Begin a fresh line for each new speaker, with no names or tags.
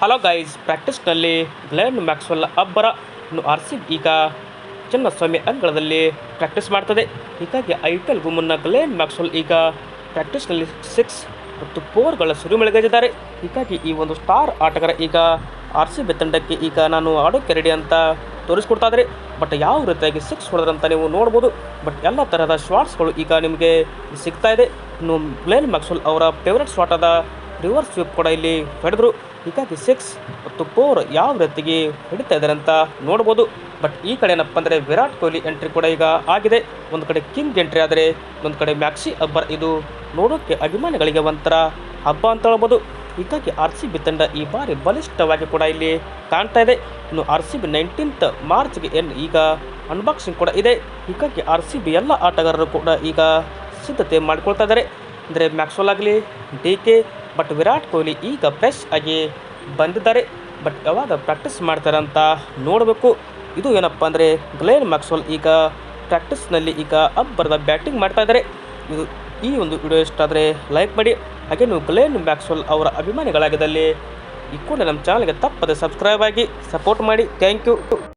Hello guys ಪ್ರಾಕ್ಟೀಸ್ನಲ್ಲಿ Glenn Maxwell ಅಬ್ಬರ ಇನ್ನು ಆರ್ ಸಿ ಈಗ ಚಿನ್ನಸ್ವಾಮಿ ಅಂಗಳದಲ್ಲಿ ಪ್ರಾಕ್ಟೀಸ್ ಮಾಡ್ತದೆ. ಹೀಗಾಗಿ ಐ ಪಿ ಎಲ್ಗೂ ಮುನ್ನ ಗ್ಲೆನ್ ಮ್ಯಾಕ್ಸ್ವೆಲ್ ಈಗ ಪ್ರಾಕ್ಟೀಸ್ನಲ್ಲಿ ಸಿಕ್ಸ್ ಮತ್ತು ಫೋರ್ಗಳ ಸುರಿಮಳೆಗೈದಿದ್ದಾರೆ. ಹೀಗಾಗಿ ಈ ಒಂದು ಸ್ಟಾರ್ ಆಟಗಾರ ಈಗ ಆರ್ ಸಿ ಬಿ ತಂಡಕ್ಕೆ ಈಗ ನಾನು ಆಡೋಕೆ ರೆಡಿ ಅಂತ ತೋರಿಸ್ಕೊಡ್ತಾ ಇದ್ದಾರೆ. ಬಟ್ ಯಾವ ರೀತಿಯಾಗಿ ಸಿಕ್ಸ್ ಹೊಡೆದ್ರಂತ ನೀವು ನೋಡ್ಬೋದು. ಬಟ್ ಎಲ್ಲ ತರಹದ ಶಾಟ್ಸ್ಗಳು ಈಗ ನಿಮಗೆ ಸಿಗ್ತಾ ಇದೆ. ಇನ್ನು ಗ್ಲೆನ್ ಮ್ಯಾಕ್ಸ್ವೆಲ್ ಅವರ ಫೇವ್ರೆಟ್ ಶಾಟ್ ಆದ ರಿವರ್ಸ್ ಸ್ವೀಪ್ ಕೂಡ ಇಲ್ಲಿ ಹೊಡೆದ್ರು. ಹೀಗಾಗಿ ಸಿಕ್ಸ್ ಮತ್ತು ಫೋರ್ ಯಾವ ರೀತಿಗೆ ಹಿಡಿತಾ ಇದ್ದಾರೆ ಅಂತ ನೋಡ್ಬೋದು. ಬಟ್ ಈ ಕಡೆ ಏನಪ್ಪ ಅಂದರೆ ವಿರಾಟ್ ಕೊಹ್ಲಿ ಎಂಟ್ರಿ ಕೂಡ ಈಗ ಆಗಿದೆ. ಒಂದು ಕಡೆ ಕಿಂಗ್ ಎಂಟ್ರಿ ಆದರೆ ಒಂದು ಕಡೆ ಮ್ಯಾಕ್ಸಿ ಅಬ್ಬರ್ ಇದು ನೋಡೋಕ್ಕೆ ಅಭಿಮಾನಿಗಳಿಗೆ ಒಂಥರ ಹಬ್ಬ ಅಂತ ಹೇಳ್ಬೋದು. ಹೀಗಾಗಿ ಆರ್ ಸಿ ಬಿ ತಂಡ ಈ ಬಾರಿ ಬಲಿಷ್ಠವಾಗಿ ಕೂಡ ಇಲ್ಲಿ ಕಾಣ್ತಾ ಇದೆ. ಇನ್ನು ಆರ್ ಸಿ ಬಿ ನೈನ್ಟೀನ್ತ್ ಮಾರ್ಚ್ಗೆ ಏನು ಈಗ ಅನ್ಬಾಕ್ಸಿಂಗ್ ಕೂಡ ಇದೆ. ಹೀಗಾಗಿ ಆರ್ ಸಿ ಬಿ ಎಲ್ಲ ಆಟಗಾರರು ಕೂಡ ಈಗ ಸಿದ್ಧತೆ ಮಾಡಿಕೊಳ್ತಾ ಇದ್ದಾರೆ. ಅಂದರೆ ಮ್ಯಾಕ್ಸ್ವೆಲ್ ಆಗಲಿ D K but Virat Kohli ಈಗ ಫ್ರೆಶ್ ಆಗಿ ಬಂದಿದ್ದಾರೆ. ಬಟ್ ಯಾವಾಗ ಪ್ರಾಕ್ಟೀಸ್ ಮಾಡ್ತಾರೆ ಅಂತ ನೋಡಬೇಕು. ಇದು ಏನಪ್ಪ ಅಂದರೆ ಗ್ಲೇನ್ ಮ್ಯಾಕ್ಸ್ವೆಲ್ ಈಗ ಪ್ರಾಕ್ಟೀಸ್ನಲ್ಲಿ ಈಗ ಅಬ್ಬರದ ಬ್ಯಾಟಿಂಗ್ ಮಾಡ್ತಾ ಇದ್ದಾರೆ. ಇದು ಈ ಒಂದು ವಿಡಿಯೋ ಇಷ್ಟ ಆದರೆ ಲೈಕ್ ಮಾಡಿ. ಹಾಗೆ ನೀವು ಗ್ಲೇನ್ ಮ್ಯಾಕ್ಸ್ವೆಲ್ ಅವರ ಅಭಿಮಾನಿಗಳಾಗಿದ್ದಲ್ಲಿ ಈ ಕೂಡ ನಮ್ಮ ಚಾನಲ್ಗೆ ತಪ್ಪದೆ ಸಬ್ಸ್ಕ್ರೈಬ್ ಆಗಿ ಸಪೋರ್ಟ್ ಮಾಡಿ. Thank you